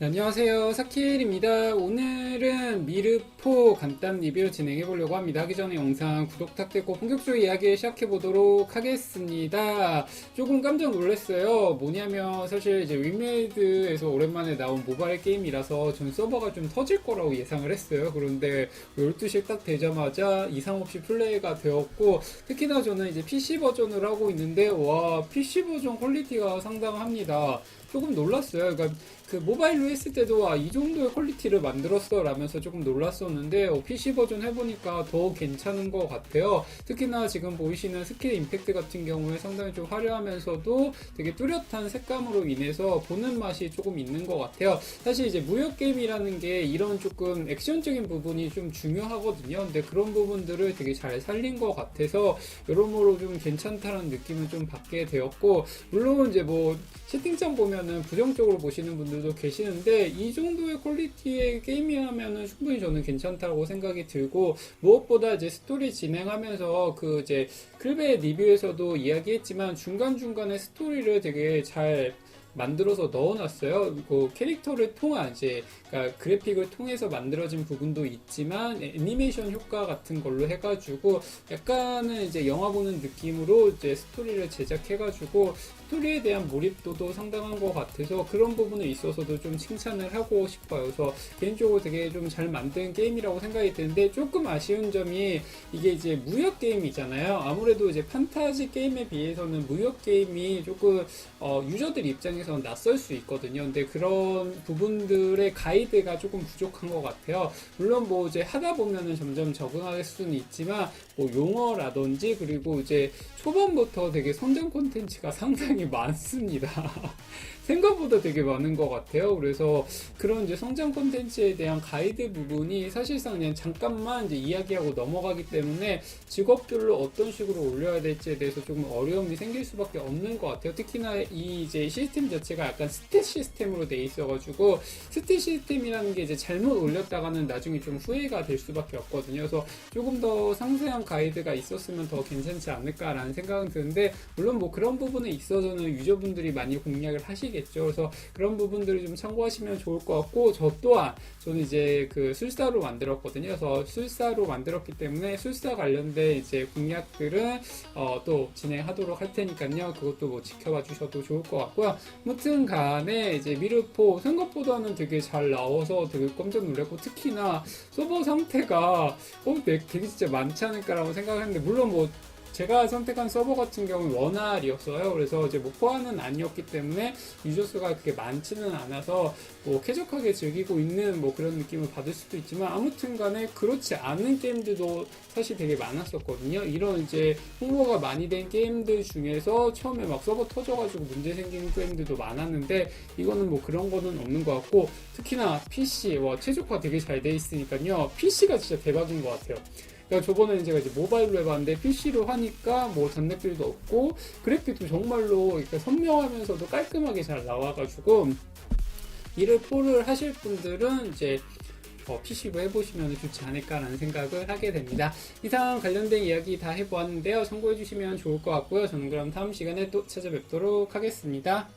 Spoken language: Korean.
네, 안녕하세요. 사키엘입니다. 오늘은 미르포 간단 리뷰 진행해 보려고 합니다. 하기 전에 영상 구독 탁되고 본격적으로 이야기 시작해 보도록 하겠습니다. 조금 깜짝 놀랐어요. 뭐냐면 사실 이제 윈메이드에서 오랜만에 나온 모바일 게임이라서 전 서버가 좀 터질 거라고 예상을 했어요. 그런데 12시에 딱 되자마자 이상 없이 플레이가 되었고 특히나 저는 이제 PC 버전을 하고 있는데 와 PC 버전 퀄리티가 상당합니다 조금 놀랐어요. 그러니까 그 모바일로 했을 때도 아, 이 정도의 퀄리티를 만들었어 라면서 조금 놀랐었는데 어, PC 버전 해보니까 더 괜찮은 것 같아요. 특히나 지금 보이시는 스킬 임팩트 같은 경우에 상당히 좀 화려하면서도 되게 뚜렷한 색감으로 인해서 보는 맛이 조금 있는 것 같아요. 사실 이제 무역 게임이라는 게 이런 조금 액션적인 부분이 좀 중요하거든요. 근데 그런 부분들을 되게 잘 살린 것 같아서 여러모로 좀 괜찮다는 느낌을 좀 받게 되었고 물론 이제 뭐 채팅창 보면 은 부정적으로 보시는 분들도 계시는데 이 정도의 퀄리티의 게임이라면은 충분히 저는 괜찮다고 생각이 들고 무엇보다 이제 스토리 진행하면서 그 이제 클베의 리뷰에서도 이야기했지만 중간중간에 스토리를 되게 잘 만들어서 넣어놨어요. 그 캐릭터를 통한 이제 그러니까 그래픽을 통해서 만들어진 부분도 있지만 애니메이션 효과 같은 걸로 해가지고 약간은 이제 영화 보는 느낌으로 이제 스토리를 제작해가지고 스토리에 대한 몰입도도 상당한 것 같아서 그런 부분에 있어서도 좀 칭찬을 하고 싶어요. 그래서 개인적으로 되게 좀 잘 만든 게임이라고 생각이 드는데 조금 아쉬운 점이 이게 이제 무역 게임이잖아요. 아무래도 이제 판타지 게임에 비해서는 무역 게임이 조금 어, 유저들 입장에서 는 낯설 수 있거든요. 근데 그런 부분들의 가이드가 조금 부족한 것 같아요. 물론 뭐 이제 하다 보면은 점점 적응할 수는 있지만 뭐 용어라든지 그리고 이제 초반부터 되게 성장 콘텐츠가 상당히 많습니다. 생각보다 되게 많은 것 같아요. 그래서 그런 이제 성장 콘텐츠에 대한 가이드 부분이 사실상 그냥 잠깐만 이제 이야기하고 넘어가기 때문에 직업별로 어떤 식으로 올려야 될지에 대해서 조금 어려움이 생길 수밖에 없는 것 같아요. 특히나 이 이제 시스템 자체가 약간 스탯 시스템으로 돼 있어가지고 스탯 시스템이라는 게 이제 잘못 올렸다가는 나중에 좀 후회가 될 수밖에 없거든요. 그래서 조금 더 상세한 가이드가 있었으면 더 괜찮지 않을까라는 생각은 드는데 물론 뭐 그런 부분에 있어서는 유저분들이 많이 공략을 하시겠죠. 그래서 그런 부분들을 좀 참고하시면 좋을 것 같고 저 또한 저는 이제 그 술사로 만들었거든요. 그래서 술사로 만들었기 때문에 술사 관련된 이제 공략들은 어, 또 진행하도록 할 테니까요. 그것도 뭐 지켜봐 주셔도 좋을 것 같고요. 무튼 간에 이제 미르포 생각보다는 되게 잘 나와서 되게 깜짝 놀랐고 특히나 서버 상태가 어, 되게 진짜 많지 않을까라고 생각했는데 물론 뭐 제가 선택한 서버 같은 경우는 원활이었어요. 그래서 이제 목포화는 아니었기 때문에 유저 수가 그렇게 많지는 않아서 뭐 쾌적하게 즐기고 있는 뭐 그런 느낌을 받을 수도 있지만 아무튼 간에 그렇지 않은 게임들도 사실 되게 많았었거든요. 이런 이제 홍보가 많이 된 게임들 중에서 처음에 막 서버 터져가지고 문제 생기는 게임들도 많았는데 이거는 뭐 그런 거는 없는 것 같고 특히나 PC 와 최적화 되게 잘 돼 있으니까요. PC가 진짜 대박인 것 같아요. 그러니까 저번에는 제가 이제 모바일로 해봤는데 PC로 하니까 뭐 잔댓글도 없고 그래픽도 정말로 그러니까 선명하면서도 깔끔하게 잘 나와가지고 이를 포를 하실 분들은 이제 어, PC로 해보시면 좋지 않을까라는 생각을 하게 됩니다. 이상 관련된 이야기 다 해보았는데요. 참고해주시면 좋을 것 같고요. 저는 그럼 다음 시간에 또 찾아뵙도록 하겠습니다.